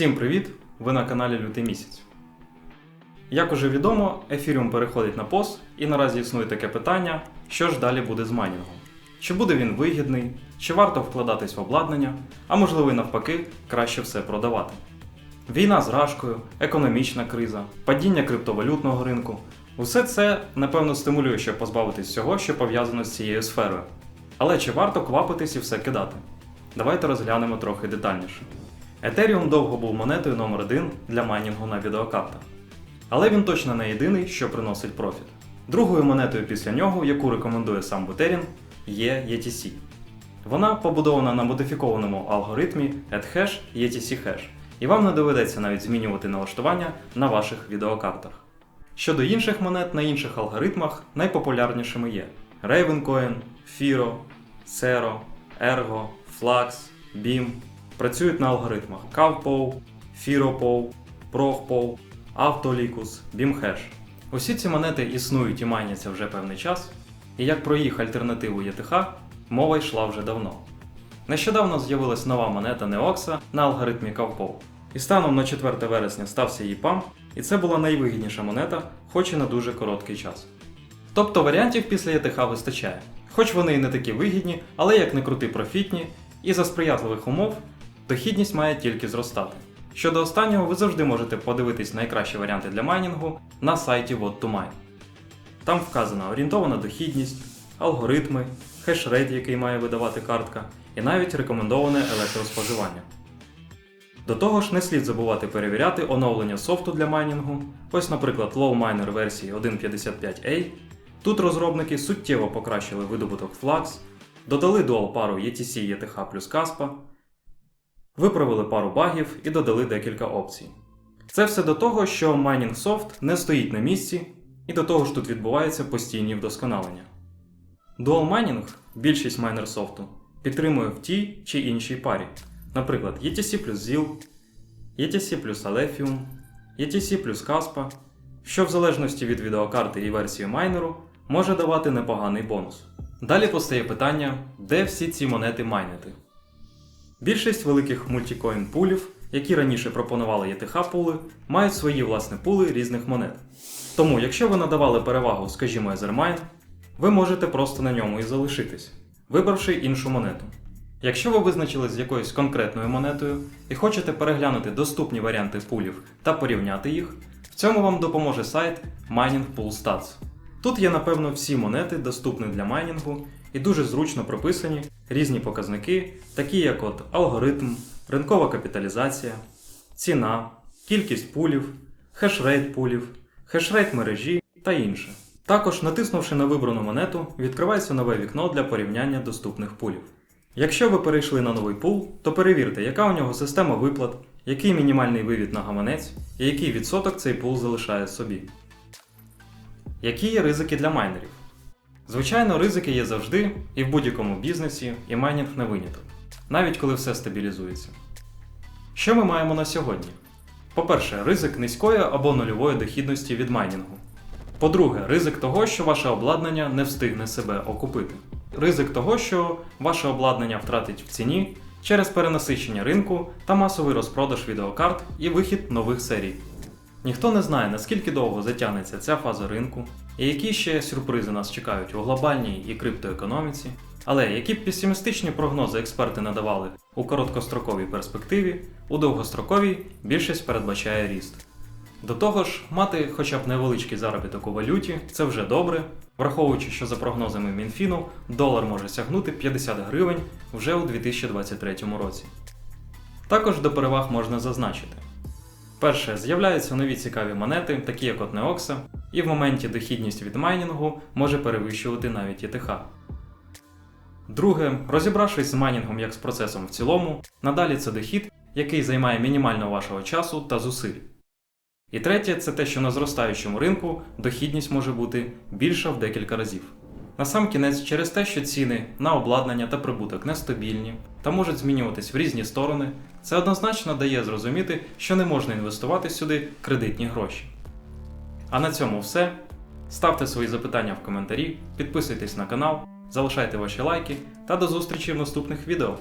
Всім привіт! Ви на каналі Лютий місяць. Як уже відомо, Ефіріум переходить на POS, і наразі існує таке питання, що ж далі буде з майнінгом. Чи буде він вигідний, чи варто вкладатись в обладнання, а можливо і навпаки, краще все продавати. Війна з рашкою, економічна криза, падіння криптовалютного ринку усе це, напевно, стимулює, щоб позбавитись всього, що пов'язано з цією сферою. Але чи варто квапитись і все кидати? Давайте розглянемо трохи детальніше. Ethereum довго був монетою номер 1 для майнінгу на відеокартах. Але він точно не єдиний, що приносить профіт. Другою монетою після нього, яку рекомендує сам Бутерін, є ETC. Вона побудована на модифікованому алгоритмі AddHash ETC Hash, і вам не доведеться навіть змінювати налаштування на ваших відеокартах. Щодо інших монет на інших алгоритмах, найпопулярнішими є Ravencoin, Firo, Cero, Ergo, Flux, Beam. Працюють на алгоритмах CavPow, FiroPow, ProgPow, Autolicus, BeamHash. Усі ці монети існують і майняться вже певний час, і як про їх альтернативу ETH мова йшла вже давно. Нещодавно з'явилась нова монета Neoxa на алгоритмі CavPow. І станом на 4 вересня стався її пам, і це була найвигідніша монета, хоч і на дуже короткий час. Тобто варіантів після ETH вистачає. Хоч вони і не такі вигідні, але як не крути профітні, і за сприятливих умов дохідність має тільки зростати. Щодо останнього, ви завжди можете подивитись найкращі варіанти для майнінгу на сайті What2Mine. Там вказана орієнтована дохідність, алгоритми, хешрейт, який має видавати картка, і навіть рекомендоване електроспоживання. До того ж, не слід забувати перевіряти оновлення софту для майнінгу. Ось, наприклад, Low Miner версії 1.55a. Тут розробники суттєво покращили видобуток Flux, додали дуал пару ETC ETH плюс Caspa, виправили пару багів і додали декілька опцій. Це все до того, що майнінг софт не стоїть на місці, і до того ж тут відбуваються постійні вдосконалення. Dual Mining, більшість майнер софту, підтримує в тій чи іншій парі, наприклад, ETC плюс ZIL, ETC плюс Alephium, ETC плюс Caspa, що в залежності від відеокарти і версії майнеру може давати непоганий бонус. Далі постає питання, де всі ці монети майнити. Більшість великих мультикоін пулів, які раніше пропонували ETH пули, мають свої власні пули різних монет. Тому, якщо ви надавали перевагу, скажімо, Ethermine, ви можете просто на ньому і залишитись, вибравши іншу монету. Якщо ви визначились з якоюсь конкретною монетою і хочете переглянути доступні варіанти пулів та порівняти їх, в цьому вам допоможе сайт Mining Pool Stats. Тут є, напевно, всі монети, доступні для майнінгу, і дуже зручно прописані різні показники, такі як от алгоритм, ринкова капіталізація, ціна, кількість пулів, хешрейт пулів, хешрейт мережі та інше. Також, натиснувши на вибрану монету, відкривається нове вікно для порівняння доступних пулів. Якщо ви перейшли на новий пул, то перевірте, яка у нього система виплат, який мінімальний вивід на гаманець і який відсоток цей пул залишає собі. Які є ризики для майнерів? Звичайно, ризики є завжди і в будь-якому бізнесі, і майнінг не виняток, навіть коли все стабілізується. Що ми маємо на сьогодні? По-перше, ризик низької або нульової дохідності від майнінгу. По-друге, ризик того, що ваше обладнання не встигне себе окупити. Ризик того, що ваше обладнання втратить в ціні через перенасичення ринку та масовий розпродаж відеокарт і вихід нових серій. Ніхто не знає, наскільки довго затягнеться ця фаза ринку, і які ще сюрпризи нас чекають у глобальній і криптоекономіці. Але які б песимістичні прогнози експерти надавали у короткостроковій перспективі, у довгостроковій більшість передбачає ріст. До того ж, мати хоча б невеличкий заробіток у валюті це вже добре, враховуючи, що за прогнозами Мінфіну долар може сягнути 50 гривень вже у 2023 році. Також до переваг можна зазначити. Перше, з'являються нові цікаві монети, такі як от Neoxa, і в моменті дохідність від майнінгу може перевищувати навіть ETH. Друге, розібравшись з майнінгом як з процесом в цілому, надалі це дохід, який займає мінімально вашого часу та зусиль. І третє, це те, що на зростаючому ринку дохідність може бути більша в декілька разів. Насамкінець, через те, що ціни на обладнання та прибуток нестабільні та можуть змінюватись в різні сторони, це однозначно дає зрозуміти, що не можна інвестувати сюди кредитні гроші. А на цьому все. Ставте свої запитання в коментарі, підписуйтесь на канал, залишайте ваші лайки та до зустрічі в наступних відео.